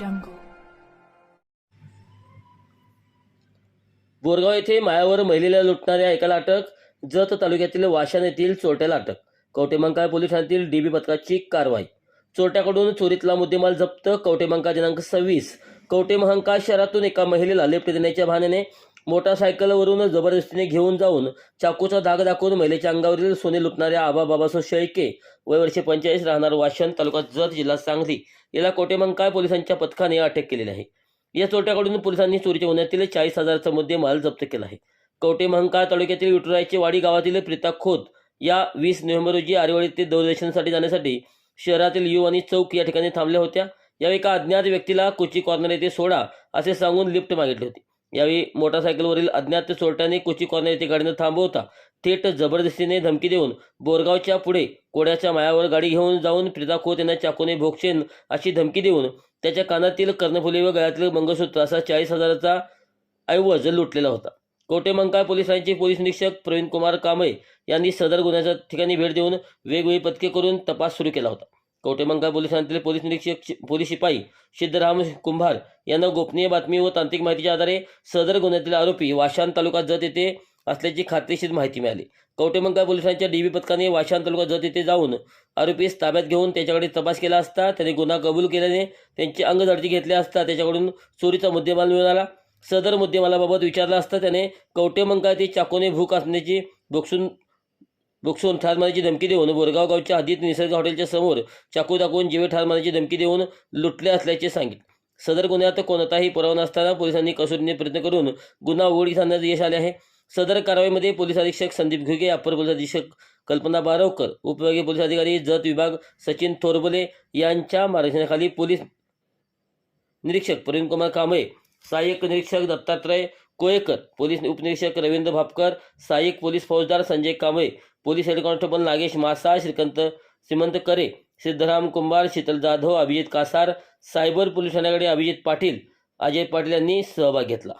jungle. Borgaon येथे मायावर महिलेला लुटणाऱ्या एकाला अटक जत तालुक्यातील वाशान येथील चोरट्याला अटक. कवटेमंकाळ पोलिसांतील डीबी पथकाची कारवाई. चोरट्याकडून चोरीतला मुद्देमाल जप्त कवटेमंका दिनांक सव्वीस. कवटेमहंका शहरातून एका महिलेला लिफ्ट देण्याच्या बहाण्याने मोटारसायकलवरून जबरदस्तीने घेऊन जाऊन चाकूचा धाग दाखवून महिलेच्या अंगावरील सोने लुटणाऱ्या आबा बाबासो शेळके वय वर्षे पंचेचाळीस राहणार वाशन तालुका जत जिल्हा सांगली याला कोटेमंकाळ पोलिसांच्या पथकाने अटक केलेली आहे. या चोरट्याकडून पोलिसांनी चोरीच्या गुन्ह्यातील चाळीस हजाराचा मुद्देमाल जप्त केला आहे. कवटेमहंकाळ तालुक्यातील विठुरायचे वाडी गावातील प्रीता खोत या वीस नोव्हेंबर रोजी आरेवाडी ते दूरदर्शनसाठी जाण्यासाठी शहरातील यू आणि चौक या ठिकाणी थांबल्या होत्या. यावेळी एका अज्ञात व्यक्तीला कोची कॉर्नर येथे सोडा असे सांगून लिफ्ट मागितली होती. यावेळी मोटारसायकलवरील अज्ञात चोरट्याने कोची कॉर्नर येथे गाडीनं थांबवता थेट जबरदस्तीने धमकी देऊन बोरगावच्या पुढे कोड्याच्या मायावर गाडी घेऊन जाऊन प्रीता खोत यांना चाकूने भोगशेन अशी धमकी देऊन त्याच्या कानातील कर्णफुले व गळ्यातील मंगळसूत्र असा चाळीस हजाराचा ऐवज लुटलेला होता. कोटेमंकाळ पोलिसांचे पोलीस निरीक्षक प्रवीण कुमार कांबळे यांनी सदर गुन्ह्याच्या ठिकाणी भेट देऊन वेगवेगळी पथके करून तपास सुरू केला होता. कवटेमंगा पोलिसांतील पोलीस निरीक्षक पोलीस शिपाई सिद्धराम कुंभार यांना गोपनीय बातमी व तांत्रिक माहितीच्या आधारे सदर गुन्ह्यातील आरोपी वाशान तालुका जत येथे असल्याची खात्रीशीर माहिती मिळाली. कवटेमंगा पोलिसांच्या डीबी पथकाने वाशान तालुका जत येथे जाऊन आरोपीस ताब्यात घेऊन त्याच्याकडे तपास केला असता त्याने गुन्हा कबूल केल्याने त्यांची अंगझडती घेतली असता त्याच्याकडून चोरीचा मुद्देमाल मिळाला सदर मुद्देमालाबाबत विचारला असता त्याने कवटेमंगा ते चाकोने भूक असण्याची बोक्सून बोक्सून ठार मारण्याची धमकी देऊन बोरगाव गावच्या आदित्य निसर्ग हॉटेलच्या समोर चाकू दाखवून जीवे ठार मारण्याची धमकी देऊन लुटले असल्याचे सांगितले. सदर गुन्ह्यात कोणताही पुरावा नसताना पोलिसांनी कसोटीने प्रयत्न करून गुन्हा उघडकीस आणण्यात यश आले आहे. सदर कारवाईमध्ये पोलीस अधीक्षक संदीप घुगे अप्पर पोलीस अधीक्षक कल्पना बारवकर उपविभागीय पोलीस अधिकारी जत विभाग सचिन थोरबले यांच्या मार्गदर्शनाखाली पोलीस निरीक्षक प्रवीण कुमार कांबळे सहाय्यक निरीक्षक दत्तात्रय कोयेकर पोलीस उपनिरीक्षक रवींद्र भापकर सहाय्यक पोलीस फौजदार Sanjay Kamble police head constable Nagesh Masa Shrikant Shrimant Kare Siddharam Kumbhar Sheetal Jadhav Abhijit Kasar cyber police ठाण्याकडे Abhijit Patil Ajay Patil यांनी सहभाग घेतला.